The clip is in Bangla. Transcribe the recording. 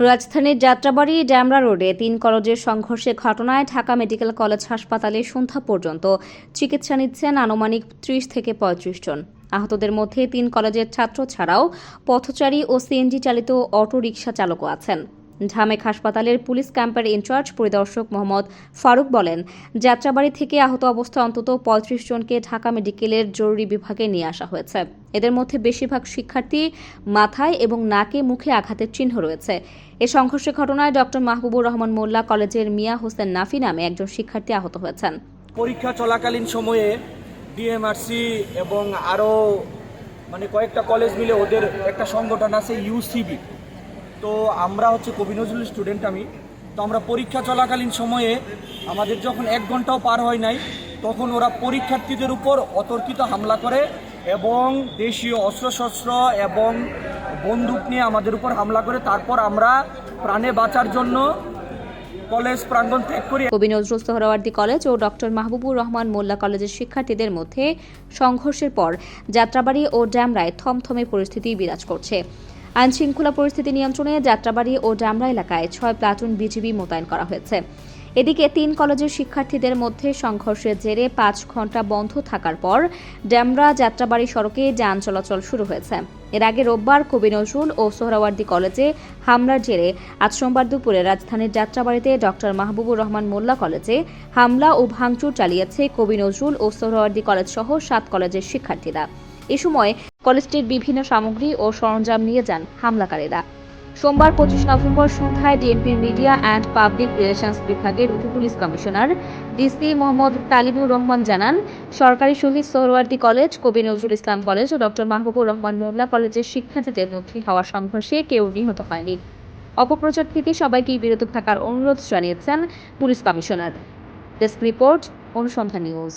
রাজধানীর যাত্রাবাড়ি ড্যামরা রোডে তিন কলেজের সংঘর্ষের ঘটনায় ঢাকা মেডিকেল কলেজ হাসপাতালে সন্ধ্যা পর্যন্ত চিকিৎসা নিচ্ছেন আনুমানিক ত্রিশ থেকে পঁয়ত্রিশ জন। আহতদের মধ্যে তিন কলেজের ছাত্র ছাড়াও পথচারী ও সিএনজি চালিত অটো রিকশা চালকও আছেন। ঢামেক হাসপাতালের পুলিশ ক্যাম্পের ইনচার্জ পরিদর্শক মোহাম্মদ ফারুক বলেন, যাত্রাবাড়ি থেকে আহত অবস্থায় অন্তত পঁয়ত্রিশ জনকে ঢাকা মেডিকেলের জরুরি বিভাগে নিয়ে আসা হয়েছে। এদের মধ্যে বেশিরভাগ শিক্ষার্থী মাথায় এবং নাকে মুখে আঘাতের চিহ্ন রয়েছে। এ সংঘর্ষের ঘটনায় ডক্টর মাহবুবুর রহমান মোল্লা কলেজের মিয়া হোসেন নাফি নামে একজন শিক্ষার্থী আহত হয়েছেন। পরীক্ষা চলাকালীন সময়ে ডিএমআরসি এবং আরও মানে কয়েকটা কলেজ মিলে ওদের একটা সংগঠন আছে ইউসিবি। তো আমরা হচ্ছে কবি নজরুল স্টুডেন্ট আমি। তো আমরা পরীক্ষা চলাকালীন সময়ে আমাদের যখন এক ঘন্টাও পার হয় নাই, তখন ওরা পরীক্ষার্থীদের উপর অতর্কিত হামলা করে এবং দেশীয় অস্ত্রশস্ত্র এবং বন্দুক নিয়ে আমাদের উপর হামলা করে। তারপর আমরা প্রাণে বাঁচার জন্য কলেজ প্রাঙ্গণ ত্যাগ করি। কবি নজরুল সোহরাওয়ার্দী কলেজ ও ডক্টর মাহবুবুর রহমান মোল্লা কলেজের শিক্ষার্থীদের মধ্যে সংঘর্ষের পর যাত্রাবাড়ি ও ড্যামরায় থমথমে পরিস্থিতি বিরাজ করছে। আইন শৃঙ্খলা পরিস্থিতি নিয়ন্ত্রণে যাত্রাবাড়ি ও ডামরা এলাকায় ছয় প্লাটুন বিজিবি মোতায়েন করা হয়েছে। এদিকে তিন কলেজের শিক্ষার্থীদের মধ্যে সংঘর্ষের জেরে পাঁচ ঘণ্টা বন্ধ থাকার পর ড্যামরা যাত্রাবাড়ি সড়কে যান চলাচল শুরু হয়েছে। এর আগে রোববার কবি নজরুল ও সোহরাওয়ার্দী কলেজে হামলার জেরে আজ সোমবার দুপুরে রাজধানীর যাত্রাবাড়িতে ডক্টর মাহবুবুর রহমান মোল্লা কলেজে হামলা ও ভাঙচুর চালিয়েছে কবি নজরুল ও সোহরাওয়ার্দী কলেজ সহ সাত কলেজের শিক্ষার্থীরা। এ সময় কলেজটির বিভিন্ন সামগ্রী ও সরঞ্জাম নিয়ে যান হামলাকারীরা। সোমবার পঁচিশ নভেম্বর সন্ধ্যায় ডিএমপির মিডিয়া অ্যান্ড পাবলিক রিলেশনস বিভাগের police commissioner DC Mohammad Talibur Rahman জানান, সরকারি শহীদ সোহরাওয়ার্দী কলেজ, কবি নজরুল ইসলাম কলেজ ও ডক্টর মাহবুবুর রহমান মোল্লা কলেজের শিক্ষার্থীদের মধ্যে হওয়া সংঘর্ষে কেউ নিহত হয়নি। অপপ্রচার থেকে সবাইকেই বিরত থাকার অনুরোধ জানিয়েছেন police commissioner. Desk report, Anusandhan news.